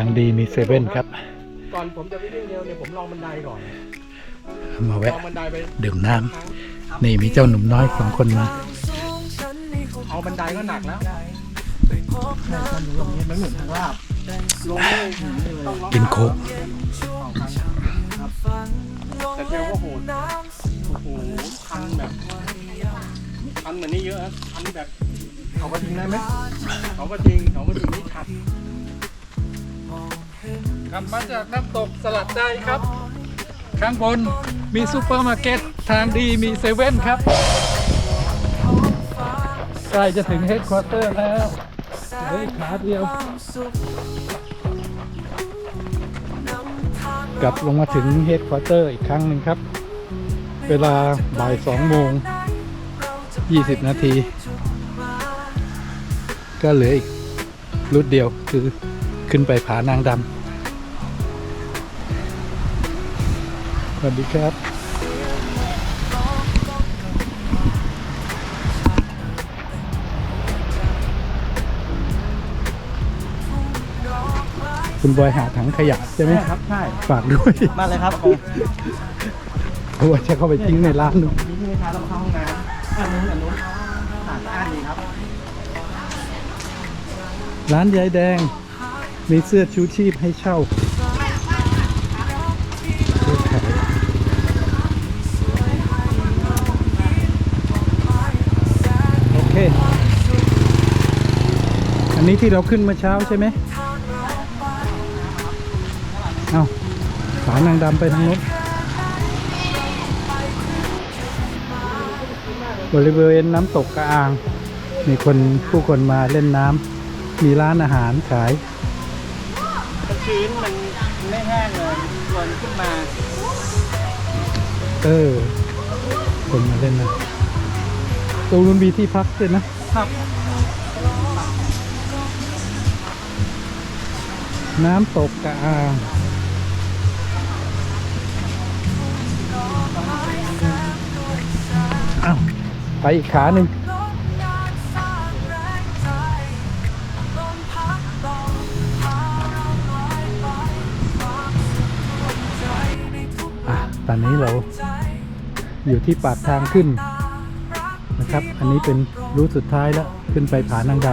างดีมีเซเว่นครับ ก่อนผมจะไปวิ่งเร็วเนี่ยผมลองบันไดก่อนมาลแวะองบันไดไป ดื่มน้ำนี่มีเจ้าหนุ่มน้อยสองคนมา เอาบันไดก็หนักแล้วใช่ตอนอยู่ตรงนี้มันเหมือนทางลาบลงเลยต้องล็อกกินโค้กแต่เจอว่าโหดโอ้โหคันแบบคันเหมือนนี่เยอะนะคันแบบเขาก็ทิ้งได้ไหมเขาก็ทิ้งเขาก็ทิ้งนี่ชัด กลับมาจากน้ำตกสลัดใจครับ ข้างบนมีซูเปอร์มาร์เก็ตทางดีมีเซเว่นครับใกล้จะถึงเฮดควอเตอร์แล้วเหลืออีกขาเดียว กลับลงมาถึงเฮดควอเตอร์อีกครั้งหนึ่งครับ เวลาบ่ายสองโมง20นาที ก็เหลืออีกรุดเดียวคือ ขึ้นไปผานางดำสวัสดีครับ คุณบอยหาถังขยะใช่ไหมครับ ใช่ ฝากด้วย มาเลยครับผมเพราะว่าจะเข้าไปทิ้งในร้านนู้นมีที่ไหมคะเราเข้าห้องน้ำอันนู้นอันนู้นสะอาดสะอาดดีครับ ร้านยายแดง มีเสื้อชูชีพให้เช่าโอเค อันนี้ที่เราขึ้นเมื่อเช้าใช่ไหมเอาฝานางดำไปทางโน้นบริเวณน้ำตกกระอาง มีคนผู้คนมาเล่นน้ำมีร้านอาหารขาย ชื้นมันไม่แห้งเลยลนขึ้นมา เออคนมาเล่นนะตรงนู้นมีที่พักด้วยนะครับ น้ำตกกระอางอ้าวไปอีกขาหนึ่ง ตอนนี้เราอยู่ที่ปากทางขึ้นนะครับ อันนี้เป็นรูทสุดท้ายแล้ว ขึ้นไปผานางด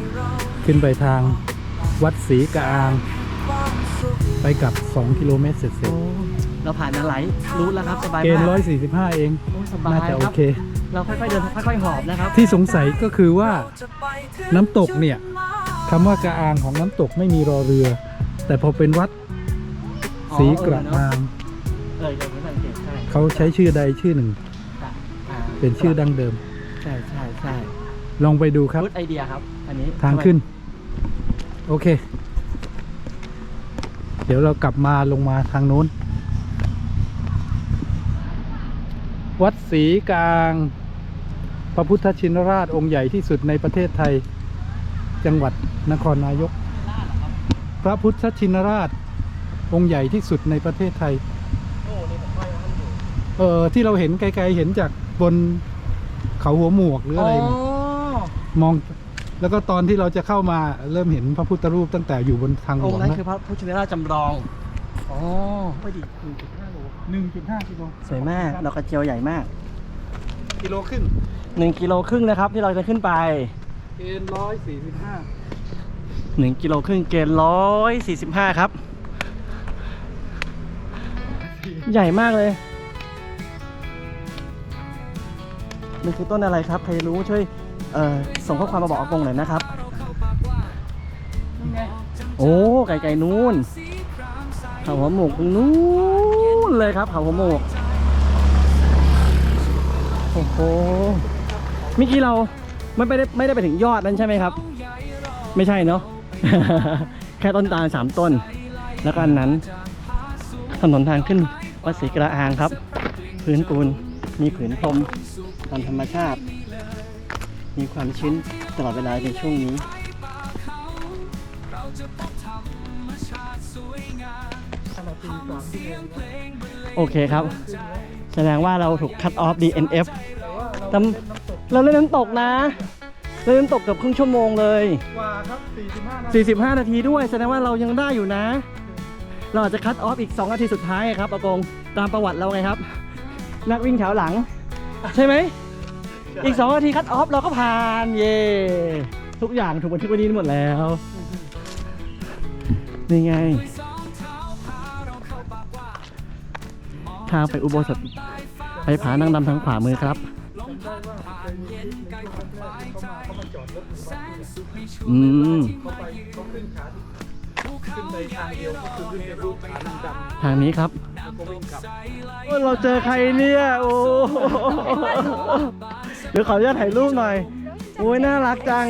ำขึ้นไปทางวัดศรีกระอาง ไปกลับ 2 กิโลเมตรเสร็จเราผ่านมาหลายรูทแล้วครับสบายๆเกณฑ์มาก145 เอง โอ้สบายน่าจะคโอรับเค เราค่อยๆเดินค่อยๆหอบนะครับ ที่สงสัยก็คือว่าน้ำตกเนี่ยคำว่ากระอางของน้ำตกไม่มีรอเรือ แต่พอเป็นวัดศรีกระอางเออเดี๋ ยวผมสังเกตใช่เขาใช้ชื่อใดชื่อหนึ่งอ่าเป็นชื่อดั้งเดิม ใช่ใช่ใช่ลองไปดูครับรูทไอเดียครับ อันนี้ทางขึ้น โอเค เดี๋ยวเรากลับมาลงมาทางโน้น วัดศรีกลาง พระพุทธชินราชองค์ใหญ่ที่สุดในประเทศไทย จังหวัดนครนายก พระพุทธชินราชองค์ใหญ่ที่สุดในประเทศไทย โอ้นี่ผมค่อยมันอยู่ เออที่เราเห็นไกลๆเห็นจากบนเขาหัวหมวกหรืออะไรมองแล้วก็ตอนที่เราจะเข้ามาเริ่มเห็นพระพุทธรูปตั้งแต่อยู่บนทางหลองวค์งนั้นแล้วคือพระพุทธชินราชจำลองอ๋อไม่ดีหนึ่งจุดห้าโลหนึ่งจุดห้ากิโลสวยมากดอกกระเจียวใหญ่มากกิโลขึ้นหนึ่งกิโลครึ่งนะครับที่เราจะขึ้นไปเกณฑ์ร้อยสี่สิบห้าหนึ่งกิโลครึ่งเกณฑ์ร้อยสี่สิบห้าครับ ใหญ่มากเลย มันคือต้นอะไรครับ ใครรู้ช่วยเอ่อส่งข้อความมาบอกอากงหน่อยนะครับ โอ้ไก่ไก่นู้นเขาหัวหมกตรงนู้นเลยครับเขาหัวหมกโอ้โหเมื่อกี้เราไม่ได้ไม่ได้ไปถึงยอดนั้นใช่ไหมครับ ไม่ใช่เนาะแค่ต้นตาลสามต้น แล้วก็อันนั้นถนนทางขึ้นวัดศรีกระอางครับ พื้นปูน มีผืนพรมตามธรรมชาติ มีความชื้นตลอดเวลาในช่วงนี้ โอเคครับ แสดงว่าเราถูกคัดออฟ DNF แต่เราเล่นน้ำตกนะเดินตกเกับครึ่งชั่วโมงเลยกว่าครับ45นาที45 นาทีด้วย แสดงว่าเรายังได้อยู่นะ เราอาจจะคัดออฟอีก 2 นาทีสุดท้ายครับอากงตามประวัติเราไงครับ นักวิ่งแถวหลัง ใช่ไหม อีก2นาทีคัดออฟเราก็ผ่านเย่ทุกอย่างถูกบันทึกไว้นี่หมดแล้วนี่ไง ทางไปอุโบสถไปผานางดำทางขวามือครับอืมทางเดียวก็คือทางนี้ครับ ก็วิ่งกลับเราเจอใครเนี่ย โอ้เดี๋ยวขออนุญาตถ่ายรูปหน่อยโอ้ยน่ารักจัง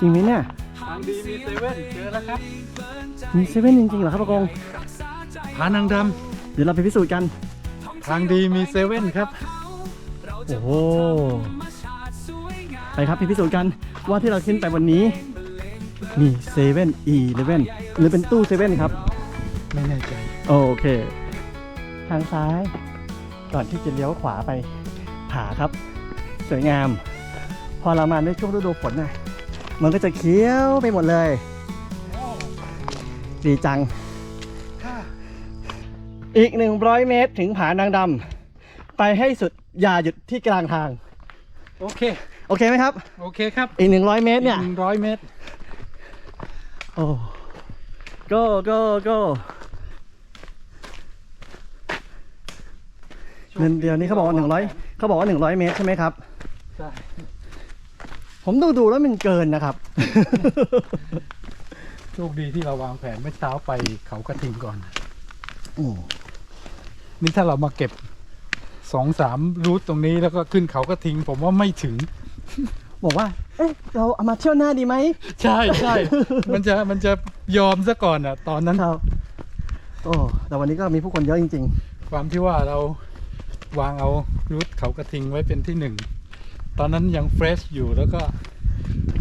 จริงไหมเนี่ยทางดีมีเซเว่นเจอแล้วครับ มีเซเว่นจริงๆเหรอครับอากงผานังดเดี๋ยวเราไปพิสูจน์กันำทางดีมีเซเว่นครับ โอ้โห ไปครับไปพิสูจน์กัน ว่าที่เราขึ้นไปวันนี้มีเซเว่นอีเลเว่นหรือเป็นตู้เซเว่นครับไม่แน่ใจโอเค ทางซ้าย ก่อนที่จะเลี้ยวขวาไปผาครับ สวยงาม พอเรามาในช่วงฤดูฝนนะมันก็จะเขียวไปหมดเลย ดีจัง อีก 100 เมตรถึงผานางดำไปให้สุดอย่าหยุดที่กลางทาง โอเค โอเคไหมครับ โอเคครับอีก100เมตรเนี่ยหนึ่งร้อยเมตร โอ้ go go go เงินเดียวนี้เขาบอกว่าหนึ่งร้อยเขาบอกว่าหนึ่งร้อยเมตรใช่ไหมครับใช่ผมดูดูแล้วมันเกินนะครับ โชคดีที่เราวางแผนเมื่อเช้าไปเขากระทิงก่อนอืมนี่ถ้าเรามาเก็บ สองสามรูทตรงนี้แล้วก็ขึ้นเขากระทิงผมว่าไม่ถึง บอกว่า เอ๊ะ เราเอามาเที่ยวหน้าดีไหม ใช่ใช่มันจะมันจะยอมซะก่อนอะ ตอนนั้นครับ โอ้แต่วันนี้ก็มีผู้คนเยอะจริง ความที่ว่าเราวางเอารูทเขากระทิงไว้เป็นที่หนึ่ง ตอนนั้นยังเฟรชอยู่แล้วก็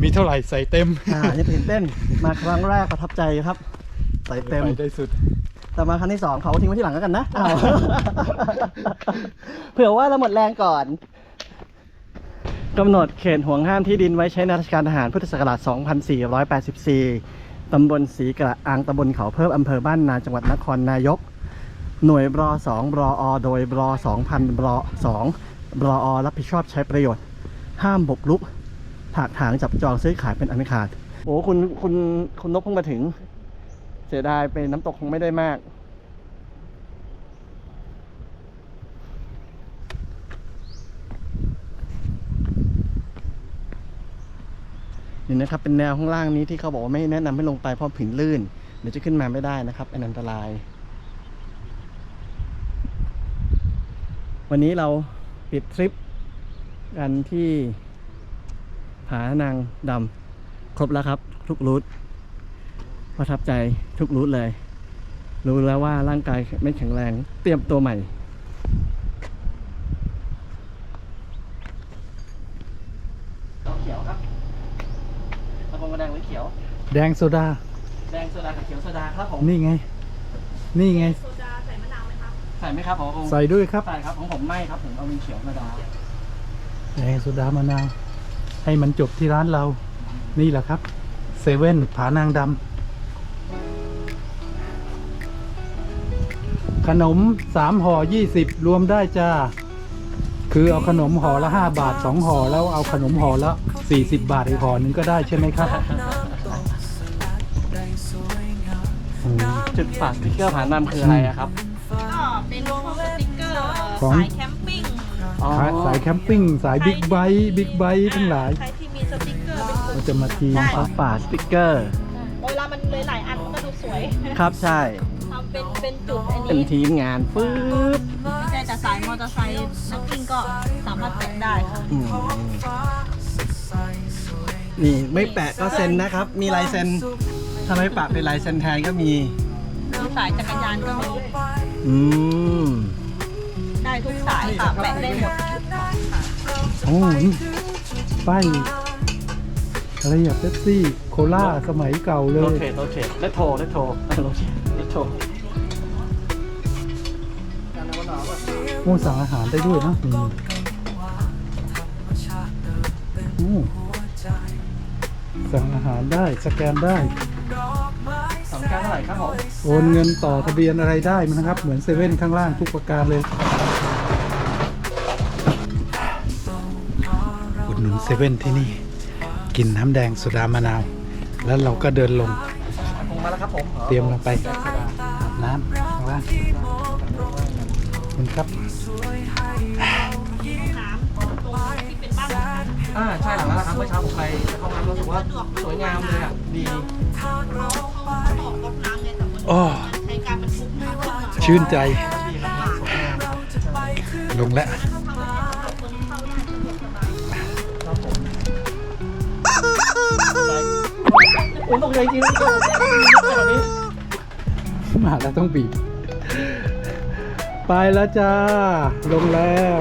มีเท่าไหร่ใส่เต็ม ๆ อ่ายังตื่นเต้นมาครั้งแรกประทับใจครับ ใส่เต็ม ไปได้สุด แต่มาครั้งที่สองเขาทิ้งไว้ที่หลังแล้วกันนะ อ้าว เผื่อว่าเราหมดแรงก่อน กำหนดเขตห่วงห้ามที่ดินไว้ใช้ในราชการทหารพุทธศักราช 2484 ตำบลศรีกระอางตำบลเขาเพิ่มอำเภอบ้านนาจังหวัดนครนายก หน่วยบร2บรอโดยบร2,000บร2บรอรับผิดชอบใช้ประโยชน์ ห้ามบุกรุก ถากถางจับจองซื้อขายเป็นอันขาด โอ้คุณคุณคุณนกเพิ่งมาถึง เสียดายไปน้ำตกคงไม่ได้มาก นี่นะครับเป็นแนวข้างล่างนี้ที่เขาบอกว่าไม่แนะนำให้ลงไปเพราะผินลื่น เดี๋ยวจะขึ้นมาไม่ได้นะครับเป็นอันตราย วันนี้เราปิดทริปกันที่ผานางดำครบแล้วครับ ทุกรูท ประทับใจทุกรูทเลย รู้แล้วว่าร่างกายไม่แข็งแรง เตรียมตัวใหม่ เขียวครับตะโกนแดงหรือเขียว แดงโซดา แดงโซดากับเขียวโซดาครับผมนี่ไง นี่ไง โซดาใส่มะนาวไหมครับใส่ไหมครับผมใส่ด้วยครับ ใส่ครับของผมไม่ครับผมเอาเป็นเขียวโซดา แดงโซดามะนาว ให้มันจบที่ร้านเรา นี่แหละครับ เซเว่นผานางดำ ขนมสามห่อยี่สิบรวมได้จ้า คือเอาขนมห่อละห้าบาทสองห่อแล้วเอาขนมห่อละสี่สิบบาทอีกห่อหนึงก็ได้ใช่ไหมครับอืมจุดฝากสติ๊กเกอร์ผ่านนำคืออะไรอะครับ ก็เป็นพวกสติ๊กเกอร์ของ สายแคมปิ้งสายแคมปิ้งสายบิ๊กไบค์บิ๊กไบค์ทั้งหลายใครที่มีสติ๊กเกอร์เป็นเราจะมาทีได้เอาฝาสติ๊กเกอร์ เวลามันเลยหลายอันมันก็ดูสวย ครับใช่ทำ เป็นเป็นจุดอันเป็นนี้ทีมงานฟืบไม่ใช่แต่สายมอเตอร์ไซค์นักวิ่งก็สามารถแตะได้ค่ะอืมนี่ไม่แปะก็เซ็นนะครับ มีลายเซ็นถ้าไม่ปะเป็นลายเซ็นแทนก็มี มีสายจักรยานก็มีอืมได้ทุกสายค่ะแปะได้หมดโอ้นี่ป้ายอะไรอะเป๊ปซี่ โคลาสมัยเก่าเลโรย เทตโรเทตเลทโทเลทโทโรเทตเลทโท อ้สั่งอาหารได้ด้วยนะนี่โอ้สั่งอาหารได้สแกนได้สองแก้วเท่าไหร่ครับผมโอนเงินต่อทะเบียนอะไรได้นะครับ เหมือนเซเว่นข้างล่างทุกประการเลยอุดหนุนเซเว่นที่นี่ กินน้ำแดงโซดามะนาว แล้วเราก็เดินลงมมาแล้วครับผมเตรียมลงไปอาบน้ำข้างล่างขอบคุณครับ มื่อเช้าผมไปห้องน้ำรู้สึกว่าสวยงามเลยอะดีเขาเขาเขาบอกรดน้ำไงแต่มันโอ้ใช้การบรรทุกน้ำขึ้นมาชื่นใจดีครับสวยงามลงแล้วครับผมผมตกใจจริงๆแบบนี้มาแล้วต้องบีบไปแล้วจ้า ลงแล้ว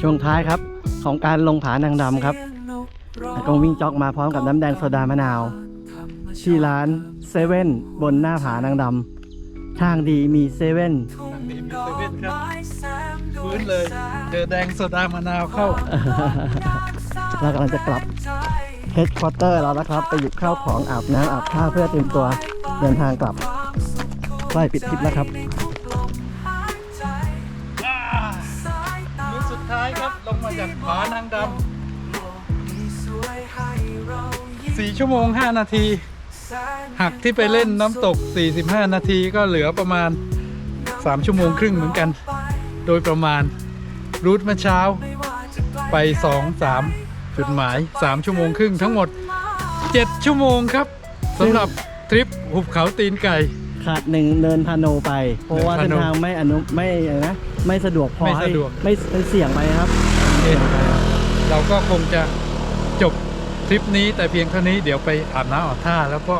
ช่วงท้ายครับ ของการลงผานางดำครับแล้วก็วิ่งจ็อกมาพร้อมกับน้ำแดงโซดามะนาว ที่ร้านเซเว่นบนหน้าผานางดำทางดีมีเซเว่นทางนี้มีเซเว่นครับฟื้นเลยเจอแดงโซดามะนาวเข้า เรากำลังจะกลับเฮดค q u เตอร์แล้วนะครับ ไปหยิบข้าวของอาบน้ำอาบท่าเพื่อเตรียมตัวเดินทางกลับใกล้ปิดทริปแล้วครับ จากผานางดำสี่ชั่วโมง5นาที หักที่ไปเล่นน้ำตก 45 นาทีก็เหลือประมาณ 3 ชั่วโมงครึ่งเหมือนกัน โดยประมาณ รูทเมื่อเช้า ไป 2 3 จุดหมาย 3 ชั่วโมงครึ่งทั้งหมด 7 ชั่วโมงครับสำหรับทริปหุบเขาตีนไก่ขาดหนึ่งเนินพาโนไป เพราะว่าเนิเส้นนพาโนทางไม่อนุไม่อะไรนะไม่สะดวกพอไม่ให้สะดวกไม่ไม่เสี่ยงไปครับ เองเราก็คงจะจบทริปนี้แต่เพียงเท่านี้เดี๋ยวไปอาบน้ำอาบท่า แล้วก็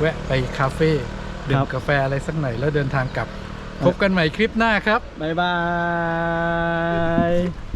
แวะไปคาเฟ่ดื่มกาแฟอะไรสักหน่อยแล้วเดินทางกลับ พบกันใหม่คลิปหน้าครับ บ๊ายบาย